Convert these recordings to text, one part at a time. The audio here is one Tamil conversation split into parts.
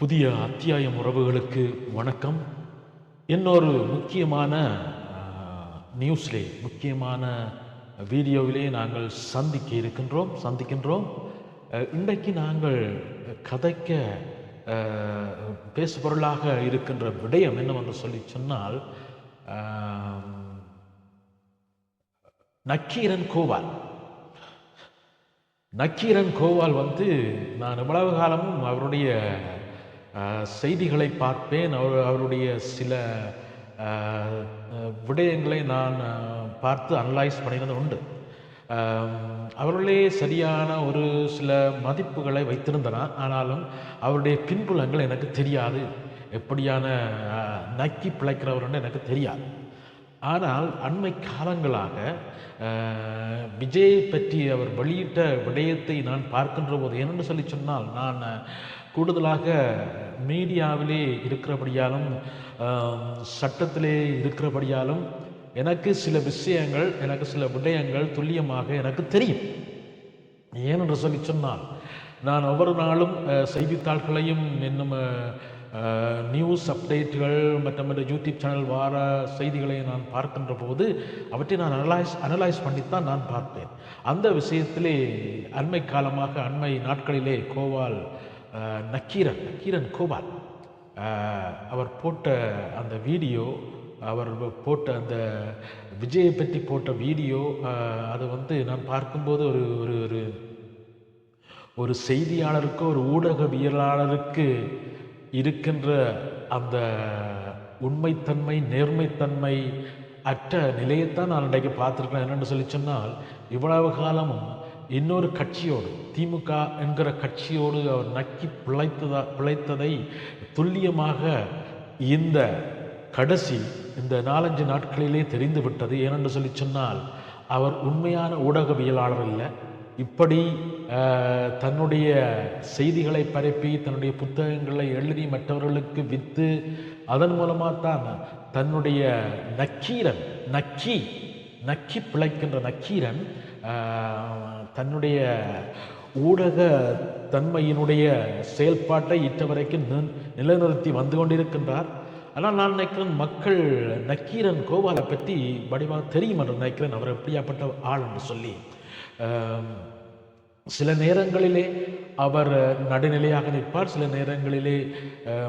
புதிய அத்தியாயம் உறவுகளுக்கு வணக்கம். இன்னொரு முக்கியமான நியூஸ்லே முக்கியமான வீடியோவிலே நாங்கள் சந்திக்க இருக்கின்றோம் சந்திக்கின்றோம். இன்றைக்கு நாங்கள் கதைக்க பேசுபொருளாக இருக்கின்ற விடயம் என்னவென்று சொல்லி சொன்னால் நக்கீரன் கோவால். நக்கீரன் கோவால் வந்து நான் இவ்வளவு காலமும் அவருடைய செய்திகளை பார்ப்பேன். அவர் அவருடைய சில விடயங்களை நான் பார்த்து அனலைஸ் பண்ணினது உண்டு. அவர்களே சரியான ஒரு சில மதிப்புகளை வைத்திருந்தனர் ஆனாலும் அவருடைய பின்புலங்கள் எனக்கு தெரியாது. எப்படியான நக்கி பிழைக்கிறவர்னு எனக்கு தெரியாது. ஆனால் அண்மை காலங்களாக விஜய் பற்றி அவர் வெளியிட்ட விடயத்தை நான் பார்க்கின்ற போது என்னென்னு சொல்லி சொன்னால் நான் கூடுதலாக மீடியாவிலே இருக்கிறபடியாலும் சட்டத்திலே இருக்கிறபடியாலும் எனக்கு சில விஷயங்கள் எனக்கு சில விடயங்கள் துல்லியமாக எனக்கு தெரியும். ஏனென்று சொல்லி சொன்னால் நான் ஒவ்வொரு நாளும் செய்தித்தாள்களையும் இன்னும் நியூஸ் அப்டேட்டுகள் மற்றும் யூடியூப் சேனல் வார செய்திகளை நான் பார்க்கின்ற போது அவற்றை நான் அனலைஸ் அனலைஸ் பண்ணித்தான் நான் பார்ப்பேன் அந்த விஷயத்திலே அண்மை காலமாக அண்மை நாட்களிலே கோவால் நக்கீரன் நக்கீரன் கோபால். அவர் போட்ட அந்த வீடியோ அவர் போட்ட அந்த விஜயை பற்றி போட்ட வீடியோ அதை அது வந்து நான் பார்க்கும்போது ஒரு ஒரு ஒரு ஒரு செய்தியாளருக்கு ஒரு ஊடகவியலாளருக்கு இருக்கின்ற அந்த உண்மைத்தன்மை நேர்மைத்தன்மை அற்ற நிலையைத்தான் நான் இன்றைக்கு பார்த்துருக்கேன் என்னென்னு சொல்லி சொன்னால் இவ்வளவு காலமும் இன்னொரு கட்சியோடு திமுக என்கிற கட்சியோடு அவர் நக்கி பிழைத்ததா பிழைத்ததை துல்லியமாக இந்த கடைசி இந்த நாலஞ்சு நாட்களிலே தெரிந்து விட்டது. ஏனென்று சொல்லி சொன்னால் அவர் உண்மையான ஊடகவியலாளர் இல்லை இப்படி தன்னுடைய செய்திகளை பரப்பி தன்னுடைய புத்தகங்களை எழுதி மற்றவர்களுக்கு விற்று அதன் மூலமாக தான் தன்னுடைய நக்கீரன் நக்கி நக்கி பிழைக்கின்ற நக்கீரன் தன்னுடைய ஊடக தன்மையினுடைய செயல்பாட்டை இட்ட வரைக்கும் நிலைநிறுத்தி வந்து கொண்டிருக்கின்றார். ஆனால் நான் நினைக்கிறேன் மக்கள் நக்கீரன் கோபாலை பற்றி வடிவாக தெரியும் என்று நினைக்கிறேன். அவர் எப்படியாப்பட்ட ஆள் என்று சொல்லி. சில நேரங்களிலே அவர் நடுநிலையாக நிற்பார். சில நேரங்களிலே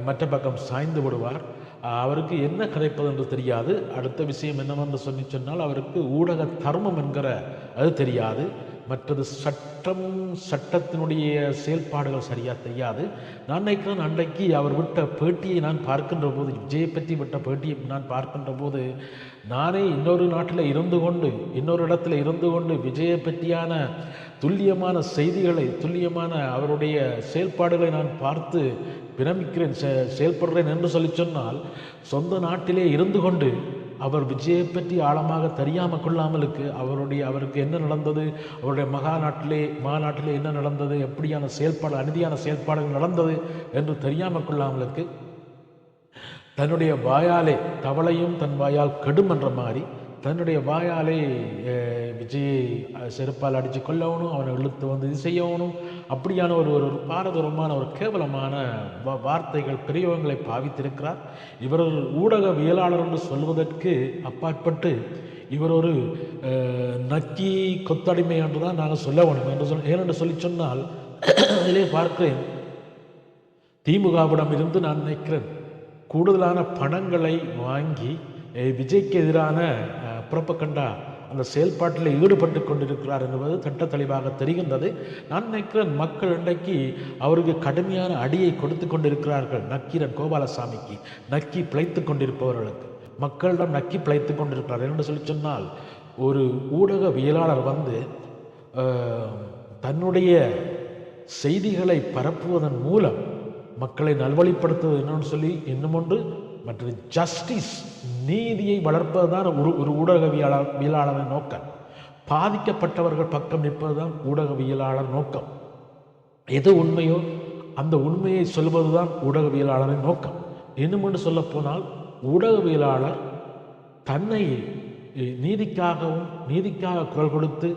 மற்ற பக்கம் சாய்ந்து விடுவார். அவருக்கு என்ன கிடைப்பது என்று தெரியாது. அடுத்த விஷயம் என்னவென்று சொல்லி சொன்னால் அவருக்கு ஊடக தர்மம் என்கிற அது தெரியாது. மற்றது சட்டம் சட்டத்தினுடைய செயல்பாடுகள் சரியாக தெரியாது. நான் நினைக்கிறேன் அன்றைக்கு அவர் விட்ட பேட்டியை நான் பார்க்கின்ற போது விஜயை பற்றி விட்ட பேட்டியை நான் பார்க்கின்ற போது நானே இன்னொரு நாட்டில் இருந்து கொண்டு இன்னொரு இடத்துல இருந்து கொண்டு விஜயை பற்றியான துல்லியமான செய்திகளை துல்லியமான அவருடைய செயல்பாடுகளை நான் பார்த்து பிரமிக்கிறேன் செ- செயல்படுறேன் என்று சொல்லி சொன்னால் சொந்த நாட்டிலே இருந்து கொண்டு அவர் விஜயை பற்றி ஆழமாக தெரியாமல் கொள்ளாமலுக்கு அவருடைய அவருக்கு என்ன நடந்தது அவருடைய மகா நாட்டிலே மாநாட்டிலே என்ன நடந்தது எப்படியான செயல்பாடு அநீதியான செயல்பாடுகள் நடந்தது என்று தெரியாமல் கொள்ளாமலுக்கு தன்னுடைய வாயாலே தவளையும் தன் வாயால் கெடும் என்ற மாதிரி தன்னுடைய வாயாலே விஜயை செருப்பால் அடித்து கொல்லவனும் அவனை இழுத்து வந்து இது செய்யவனும் அப்படியான ஒரு ஒரு பாரதூரமான ஒரு கேவலமான வா- வார்த்தைகள் பெரியவங்களை பாவித்திருக்கிறார். இவர் ஒரு ஊடகவியலாளர் என்று சொல்வதற்கு அப்பாற்பட்டு இவர் ஒரு அஹ், நக்கி கொத்தடிமை என்று தான் நாங்கள் சொல்ல வேணும் என்று சொல் ஏனென்று சொல்லி சொன்னால் அதிலே பார்க்கிறேன். திமுகவிடம் இருந்து நான் நினைக்கிறேன் கூடுதலான பணங்களை வாங்கி விஜய்க்கு எதிரான புறப்பக்கண்டா அந்த செயல்பாட்டில் ஈடுபட்டு கொண்டிருக்கிறார் என்பது திட்ட தெளிவாக தெரிகின்றது. நான் நினைக்கிறேன் மக்கள் இன்றைக்கு அவருக்கு கடுமையான அடியை கொடுத்து கொண்டிருக்கிறார்கள். நக்கீரன் கோபாலசாமிக்கு நக்கி பிழைத்து கொண்டிருப்பவர்களுக்கு. மக்களிடம் நக்கி பிழைத்து கொண்டிருக்கிறார் என்று சொல்லி சொன்னால் ஒரு ஊடகவியலாளர் வந்து தன்னுடைய செய்திகளை பரப்புவதன் மூலம் மக்களை நல்வழிப்படுத்துவது என்னன்னு சொல்லி இன்னும் ஒன்று மற்றும் ஜஸ்டிஸ் நீதியை வளர்ப்பதுதான் ஒரு ஒரு ஊடகவியலாளர் வியலாளரின் நோக்கம். பாதிக்கப்பட்டவர்கள் பக்கம் நிற்பதுதான் ஊடகவியலாளர் நோக்கம். எது உண்மையோ அந்த உண்மையை சொல்வதுதான் ஊடகவியலாளரின் நோக்கம். இன்னும் ஒன்று சொல்லப்போனால் ஊடகவியலாளர் தன்னை நீதிக்காகவும் நீதிக்காக குரல் கொடுத்து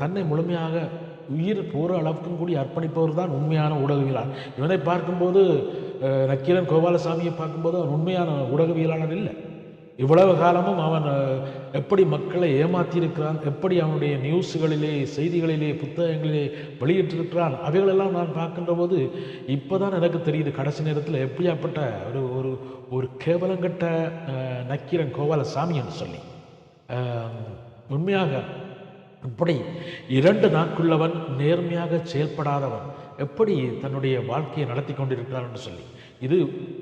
தன்னை முழுமையாக உயிர் போகிற அளவுக்கும் கூடி அர்ப்பணிப்பவர் தான் உண்மையான ஊடகவியலாளர். இவனை பார்க்கும்போது நக்கீரன் கோபாலசாமியை பார்க்கும்போது அவன் உண்மையான ஊடகவியலாளர் இல்லை. இவ்வளவு காலமும் அவன் எப்படி மக்களை ஏமாற்றியிருக்கிறான் எப்படி அவனுடைய நியூஸுகளிலே செய்திகளிலே புத்தகங்களிலே வெளியிட்டிருக்கிறான் அவைகளெல்லாம் நான் பார்க்கின்ற போது இப்போ தான் எனக்கு தெரியுது கடைசி நேரத்தில் எப்படியாப்பட்ட ஒரு ஒரு ஒரு கேவலங்கட்ட நக்கீரன் கோபாலசாமி என்று சொல்லி. உண்மையாக இப்படி இரண்டு நாட்குள்ளவன் நேர்மையாக செயல்படாதவன் எப்படி தன்னுடைய வாழ்க்கையை நடத்தி கொண்டிருக்கிறான் என்று சொல்லி. இது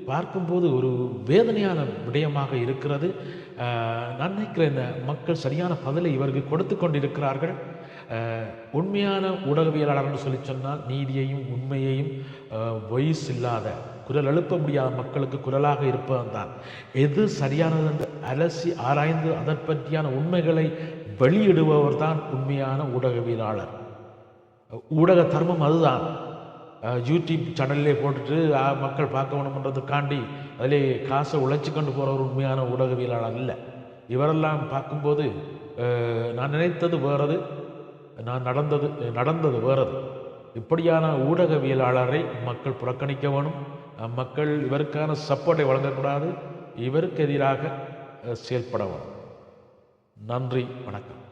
பார்க்கும்போது ஒரு வேதனையான விடயமாக இருக்கிறது. நான் நினைக்கிறேன் இந்த மக்கள் சரியான பதிலை இவர்கள் கொடுத்து கொண்டிருக்கிறார்கள். உண்மையான ஊடகவியலாளர்னு சொல்லி சொன்னால் நீதியையும் உண்மையையும் வயசு இல்லாத குரல் எழுப்ப முடியாத மக்களுக்கு குரலாக இருப்பவன் தான். எது சரியானது என்று அலசி ஆராய்ந்து அதன் பற்றியான உண்மைகளை வெளியிடுபவர் தான் உண்மையான ஊடகவியலாளர். ஊடக தர்மம் அதுதான். யூடியூப் சேனல்லே போட்டுட்டு மக்கள் பார்க்க வேணுமன்றதுக்காண்டி அதிலே காசை உழைச்சி கொண்டு போகிறவர் உண்மையான ஊடகவியலாளர் இல்லை. இவரெல்லாம் பார்க்கும்போது நான் நினைத்தது வேறது நான் நடந்தது நடந்தது வேறது. இப்படியான ஊடகவியலாளரை மக்கள் புறக்கணிக்க வேணும்? மக்கள் இவருக்கான சப்போர்ட்டை வழங்கக்கூடாது. இவருக்கு எதிராக செயல்பட வேணும். நன்றி வணக்கம்.